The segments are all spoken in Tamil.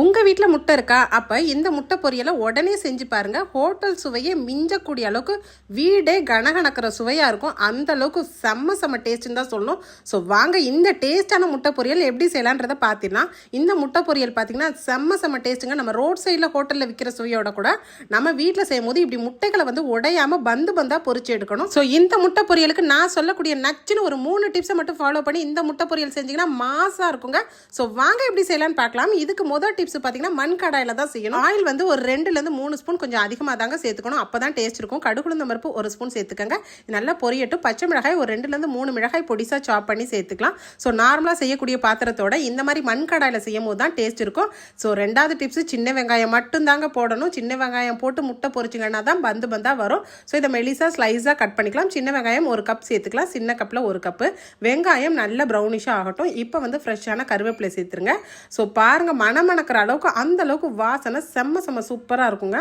உங்கள் வீட்டில் முட்டை இருக்கா? அப்போ இந்த முட்டை பொரியலை உடனே செஞ்சு பாருங்கள் ஹோட்டல் சுவையே மிஞ்சக்கூடிய அளவுக்கு வீடே கனகணக்கிற சுவையாக இருக்கும். அந்த அளவுக்கு செம்ம செம்ம டேஸ்ட்டுன்னு தான் சொல்லணும். ஸோ வாங்க இந்த டேஸ்ட்டான முட்டை பொரியல் எப்படி செய்யலான்றதை பார்த்திடலாம். இந்த முட்டை பொரியல் பார்த்தீங்கன்னா செம்ம செம்ம டேஸ்ட்டுங்க நம்ம ரோட் சைடில் ஹோட்டலில் விற்கிற சுவையோட கூட நம்ம வீட்டில் செய்யும் போது இப்படி முட்டைகளை வந்து உடையாமல் பந்து பந்தாக பொரிச்சு எடுக்கணும். ஸோ இந்த முட்டை பொரியலுக்கு நான் சொல்லக்கூடிய நச்சுன்னு ஒரு மூணு டிப்ஸை மட்டும் ஃபாலோ பண்ணி இந்த முட்டை பொரியல் செஞ்சீங்கன்னா மாசாக இருக்குங்க. ஸோ வாங்க எப்படி செய்யலான்னு பார்க்கலாம். இதுக்கு முதல் டிப்ஸ் பார்த்தீங்கன்னா மண் கடாயில் தான் செய்யணும். ஆயில் வந்து ஒரு ரெண்டுலேருந்து மூணு ஸ்பூன் கொஞ்சம் அதிகமாக தாங்க சேர்த்துக்கணும். அப்போ தான் டேஸ்ட் இருக்கும் கடுகுளுந்த பருப்பு ஒரு ஸ்பூன் சேர்த்துக்கங்க. நல்லா பொரியட்டும். பச்சை மிளகாய் ஒரு ரெண்டுலேருந்து மூணு மிளகாய் பொடிசாக சாப் பண்ணி சேர்த்துக்கலாம். ஸோ நார்மலாக செய்யக்கூடிய பாத்திரத்தோட இந்த மாதிரி மண் கடாயில் செய்யும் போது தான் டேஸ்ட் இருக்கும். ஸோ ரெண்டாவது டிப்ஸ் சின்ன வெங்காயம் மட்டும்தாங்க போடணும். சின்ன வெங்காயம் போட்டு முட்டை பொரிச்சிங்கன்னா தான் பந்து பந்தாக வரும். ஸோ இதை மெலிசாக ஸ்லைஸாக கட் பண்ணிக்கலாம். சின்ன வெங்காயம் ஒரு கப் சேர்த்துக்கலாம். சின்ன கப்பில் ஒரு கப்பு வெங்காயம் நல்ல ப்ரௌனிஷாக ஆகட்டும். இப்போ வந்து ஃப்ரெஷ்ஷான கருவேப்பிலை சேர்த்துருங்க. ஸோ பாருங்கள் மணமணக்கிற அளவுக்கு அந்த அளவுக்கு வாசனை செம்ம செம்ம சூப்பராக இருக்குங்க.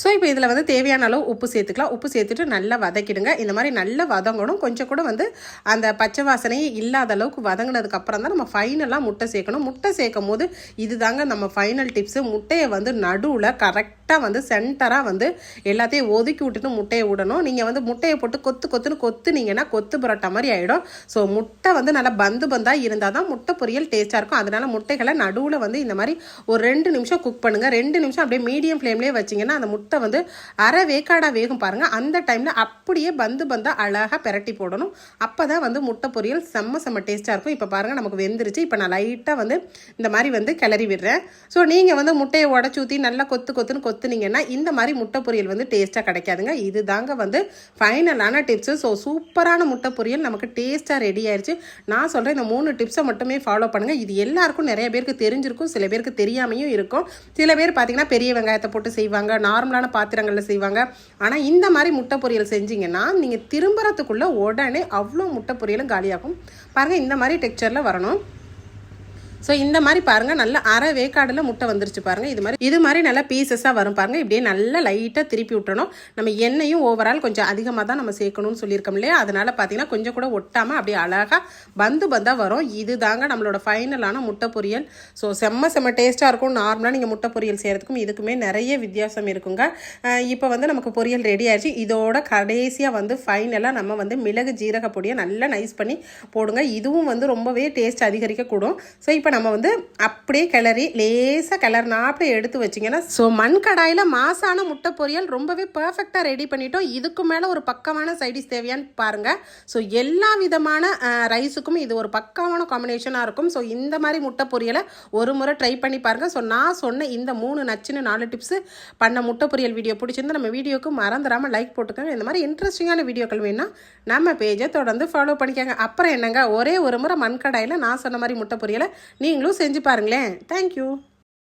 ஸோ இப்போ இதில் வந்து தேவையான அளவு உப்பு சேர்த்துக்கலாம். உப்பு சேர்த்துட்டு நல்லா வதக்கிடுங்க. இந்த மாதிரி நல்லா வதங்கணும். கொஞ்சம் கூட வந்து அந்த பச்சை வாசனையே இல்லாத அளவுக்கு வதங்கினதுக்கப்புறம் தான் நம்ம ஃபைனலாக முட்டை சேர்க்கணும். முட்டை சேர்க்கும் போது இது நம்ம ஃபைனல் டிப்ஸு முட்டையை வந்து நடுவில் கரெக்ட் கரெக்டாக வந்து சென்டராக வந்து எல்லாத்தையும் ஒதுக்கி விட்டுட்டு முட்டையை விடணும். நீங்கள் வந்து முட்டையை போட்டு கொத்து கொத்துன்னு கொத்துனீங்கன்னா கொத்து புரட்டா மாதிரி ஆகிடும் ஸோ முட்டை வந்து நல்லா பந்து பந்தாக இருந்தால் தான் முட்டை பொரியல் டேஸ்ட்டாக இருக்கும். அதனால் முட்டைகளை நடுவில் வந்து இந்த மாதிரி ஒரு ரெண்டு நிமிஷம் குக் பண்ணுங்கள் ரெண்டு நிமிஷம் அப்படியே மீடியம் ஃப்ளேம்லேயே வச்சிங்கன்னா அந்த முட்டை வந்து அரை வேக்காடாக வேகும் பாருங்கள் அந்த டைமில் அப்படியே பந்து பந்தாக அழகாக பெரட்டி போடணும். அப்போ தான் வந்து முட்டை பொரியல் செம்ம செம்ம டேஸ்ட்டாக இருக்கும். இப்போ பாருங்கள் நமக்கு வெந்துருச்சு. இப்போ நான் லைட்டாக வந்து இந்த மாதிரி வந்து கிளறி விடுறேன். ஸோ நீங்கள் வந்து முட்டையை உடச்சி ஊற்றி நல்லா கொத்து கொத்துன்னு கொத்துனீங்கன்னா இந்த மாதிரி முட்டை பொரியல் வந்து டேஸ்ட்டாக கிடைக்காதுங்க. இது தாங்க வந்து ஃபைனலான டிப்ஸு ஸோ சூப்பரான முட்டை பொரியல். நமக்கு டேஸ்ட்டாக ரெடி ஆயிடுச்சு நான் சொல்கிறேன் இந்த மூணு டிப்ஸை மட்டுமே ஃபாலோ பண்ணுங்கள் இது எல்லாருக்கும் நிறைய பேருக்கு தெரிஞ்சிருக்கும். சில பேருக்கு தெரியாமையும் இருக்கும். சில பேர் பார்த்தீங்கன்னா பெரிய வெங்காயத்தை போட்டு செய்வாங்க. நார்மலான பாத்திரங்களில் செய்வாங்க. ஆனால் இந்த மாதிரி முட்டை பொரியல் செஞ்சீங்கன்னா நீங்கள் திரும்புறதுக்குள்ளே உடனே அவ்வளோ முட்டை பொரியலும் காலியாகும். பாருங்கள் இந்த மாதிரி டெக்ஸ்சரில் வரணும். ஸோ இந்த மாதிரி பாருங்கள் நல்ல அரை வேக்காடில் முட்டை வந்துருச்சு பாருங்கள் இது மாதிரி இது மாதிரி நல்லா பீசஸாக வரும் பாருங்கள் இப்படியே நல்லா லைட்டாக திருப்பி விட்டணும் நம்ம எண்ணெயும் ஓவரால் கொஞ்சம் அதிகமாக தான் நம்ம சேர்க்கணும்னு சொல்லியிருக்கோம் இல்லையா? அதனால் பார்த்தீங்கன்னா கொஞ்சம் கூட ஒட்டாமல் அப்படியே அழகாக பந்து பந்தாக வரும். இது தாங்க நம்மளோட ஃபைனலான முட்டை பொரியல். ஸோ செம்ம செம்ம டேஸ்ட்டாக இருக்கும். நார்மலாக நீங்கள் முட்டை பொரியல் செய்கிறதுக்கும் இதுக்குமே நிறைய வித்தியாசம் இருக்குங்க. இப்போ வந்து நமக்கு பொரியல் ரெடி ஆயிடுச்சு. இதோட கடைசியாக வந்து ஃபைனலாக நம்ம வந்து மிளகு ஜீரக பொடியை நல்லா நைஸ் பண்ணி போடுங்க. இதுவும் வந்து ரொம்பவே டேஸ்ட் அதிகரிக்கக்கூடும். ஸோ இப்போ நம்ம வந்து அப்படியே கிளறி லேசாக கிளறினாப்பில் எடுத்து வச்சிங்கன்னா ஸோ மண் கடாயில் மாசான முட்டை பொரியல் ரொம்பவே பர்ஃபெக்டாக ரெடி பண்ணிட்டோம். இதுக்கு மேலே ஒரு பக்கமான சைடிஸ் தேவையான்னு பாருங்கள் ஸோ எல்லா விதமான ரைஸுக்கும் இது ஒரு பக்கமான காம்பினேஷனாக இருக்கும். ஸோ இந்த மாதிரி முட்டை பொரியலை ஒரு முறை ட்ரை பண்ணி பாருங்கள் ஸோ நான் சொன்ன இந்த மூணு நச்சுன்னு நாலு டிப்ஸு பண்ண முட்டை பொரியல் வீடியோ பிடிச்சிருந்து நம்ம வீடியோக்கு மறந்துடாமல் லைக் போட்டுக்கோங்க. இந்த மாதிரி இன்ட்ரெஸ்டிங்கான வீடியோக்கள் வேணும்னா நம்ம பேஜை தொடர்ந்து ஃபாலோ பண்ணிக்கோங்க. அப்புறம் என்னங்க? ஒரே ஒரு முறை மண்கடாயில் நான் சொன்ன மாதிரி முட்டை பொரியலை நீங்களும் செஞ்சு பாருங்களேன். தேங்க்யூ